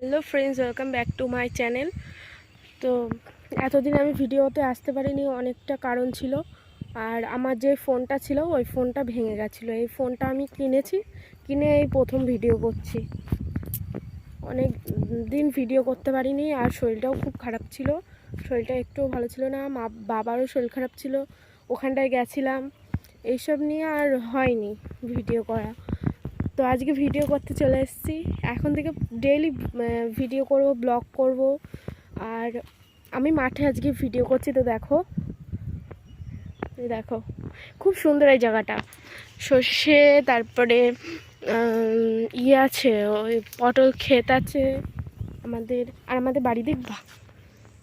Hello friends welcome back to my channel তো এতদিন আমি ভিডিওতে আসতে পারিনি, অনেকটা কারণ ছিল। আর আমার যে ফোনটা ছিল, ওই ফোনটা ভেঙে গেছিল। এই ফোনটা আমি কিনেছি, কিনে এই প্রথম ভিডিও করছি। অনেক দিন ভিডিও করতে পারিনি, আর শরীরটাও খুব খারাপ ছিল। শরীরটা একটুও ভালো ছিল না, মা, বাবারও শরীর খারাপ ছিল। ওখানটায় গেছিলাম। এইসব নিয়ে আর হয়নি ভিডিও করা। তো আজকে ভিডিও করতে চলে এসেছি। এখন থেকে ডেইলি ভিডিও করব ব্লগ করব। আর আমি মাঠে আজকে ভিডিও করছি, তো দেখো। দেখো, খুব সুন্দর এই জায়গাটা। সর্ষে, তারপরে ইয়ে আছে, ওই পটল ক্ষেত আছে আমাদের। আর আমাদের বাড়ি দেখবা,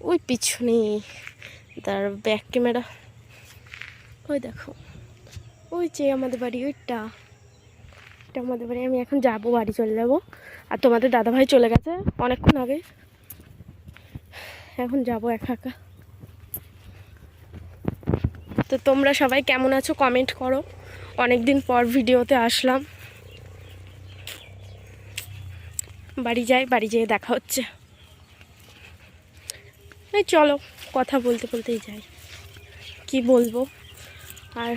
ওই পিছনে, তার ব্যাক ক্যামেরা ওই দেখো, ওই যে আমাদের বাড়ি, ওইটা। এটা আমাদের বাড়ি আমি এখন যাব, বাড়ি চলে যাব। আর তোমাদের দাদাভাই চলে গেছে অনেকক্ষণ আগে। এখন যাব একা একা। তো তোমরা সবাই কেমন আছো কমেন্ট করো। অনেক দিন পর ভিডিওতে আসলাম। বাড়ি যাই, বাড়ি যেয়ে দেখা হচ্ছে। এই চলো, কথা বলতে বলতেই যাই। কি বলব? আর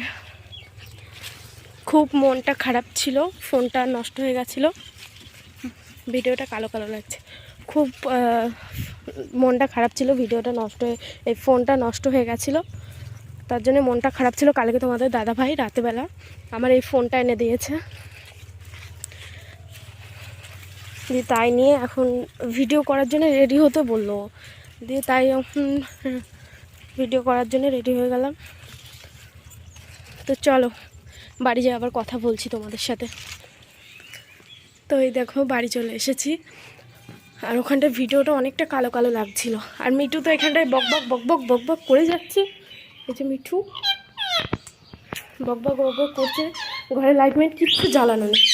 খুব মনটা খারাপ ছিল, ফোনটা নষ্ট হয়ে গেছিল। ভিডিওটা কালো কালো লাগছে। খুব মনটা খারাপ ছিল, ভিডিওটা নষ্ট হয়ে, এই ফোনটা নষ্ট হয়ে গেছিল। তার জন্য মনটা খারাপ ছিল। কালকে তোমাদের দাদা ভাই রাতেবেলা আমার এই ফোনটা এনে দিয়েছে। দিয়ে তাই নিয়ে এখন ভিডিও করার জন্য রেডি হতে বলল। দিয়ে তাই এখন ভিডিও করার জন্য রেডি হয়ে গেলাম। তো চলো বাড়ি যেয়ে আবার কথা বলছি তোমাদের সাথে। তো এই দেখো, বাড়ি চলে এসেছি। আর ওখানটায় ভিডিওটা অনেকটা কালো কালো লাগছিল। আর মিঠু তো এখানটায় বক বক বক বক বক বক করে যাচ্ছে। এই যে মিঠু। বক বক বক বক করছে। ঘরে লাইট মাইট কিচ্ছু জ্বালানো নেই।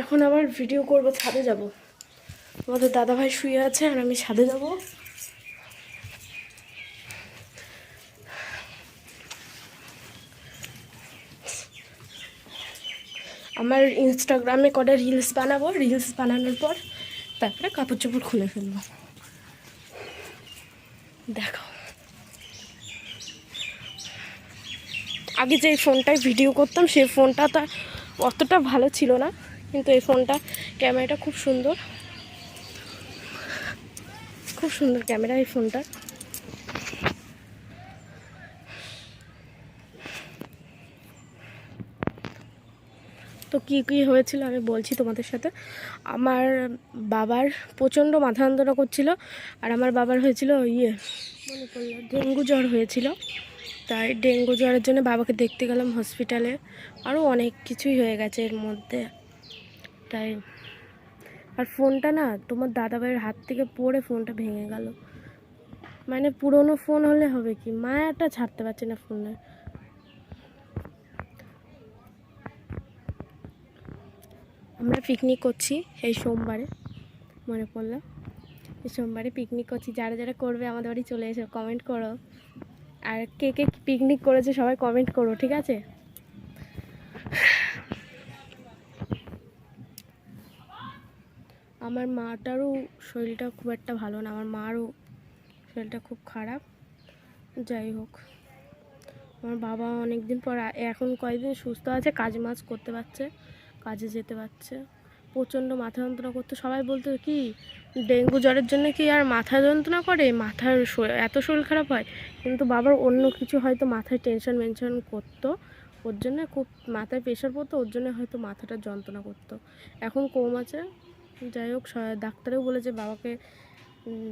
এখন আবার ভিডিও করব, ছাদে যাব। আমাদের দাদাভাই শুয়ে আছে আর আমি ছাদে যাব। আমার ইনস্টাগ্রামে কটা রিলস বানাবো রিলস বানানোর পর তারপরে কাপড় চোপড় খুলে ফেলব। দেখো। আগে যে ফোনটায় ভিডিও করতাম সেই ফোনটা তো অতটা ভালো ছিল না, কিন্তু এই ফোনটা ক্যামেরাটা খুব সুন্দর। খুব সুন্দর ক্যামেরা এই ফোনটা তো কী কী হয়েছিল আমি বলছি তোমাদের সাথে। আমার বাবার প্রচণ্ড মাথা যন্ত্রণা করছিল, আর আমার বাবার হয়েছিল ইয়ে মনে পড়ল, ডেঙ্গু জ্বর হয়েছিল। তাই ডেঙ্গু জ্বরের জন্য বাবাকে দেখতে গেলাম হসপিটালে আরও অনেক কিছুই হয়ে গেছে এর মধ্যে। তাই, আর ফোনটা না, তোমার দাদাভাইয়ের হাত থেকে পড়ে ফোনটা ভেঙে গেল। মানে পুরনো ফোন হলে হবে কি? মায়াটা ছাড়তে পারছে না ফোনের আমরা পিকনিক করছি এই সোমবারে, মনে পড়ল? এই সোমবারে পিকনিক করছি, যারা যারা করবে আমাদের বাড়ি চলে এসো কমেন্ট করো। আর কে কে পিকনিক করেছে সবাই কমেন্ট করো, ঠিক আছে? আমার মাটারও শরীরটা খুব একটা ভালো না, আমার মারও শরীরটা খুব খারাপ। যাই হোক, আমার বাবা অনেক দিন পর, এখন কয়েকদিন সুস্থ আছে, কাজ মাজ করতে পারছে। কাজে যেতে পারছে। প্রচণ্ড মাথা যন্ত্রণা করতো। সবাই বলতো, কি, ডেঙ্গু জ্বরের জন্য কি আর মাথা যন্ত্রণা করে? মাথার এত শরীর খারাপ হয়? কিন্তু বাবার অন্য কিছু হয়তো মাথায় টেনশন মেনশন করতো। ওর জন্য খুব মাথায় প্রেশার পড়তো, ওর জন্য হয়তো মাথাটা যন্ত্রণা করতো। এখন কম আছে। যাই হোক ডাক্তারেও বলেছে বাবাকে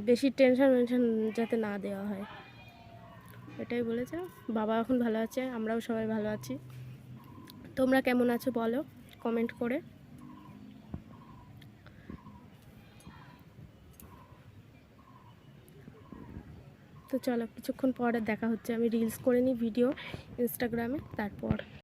বেশি টেনশন মেনশন যাতে না দেওয়া হয়। এটাই বলেছে। বাবা এখন ভালো আছে, আমরাও সবাই ভালো আছি। তোমরা কেমন আছো বলো? কমেন্ট করে। তো চলো, কিছুক্ষণ পরে দেখা হচ্ছে। আমি রিলস করে নিই ভিডিও ইনস্টাগ্রামে তারপর।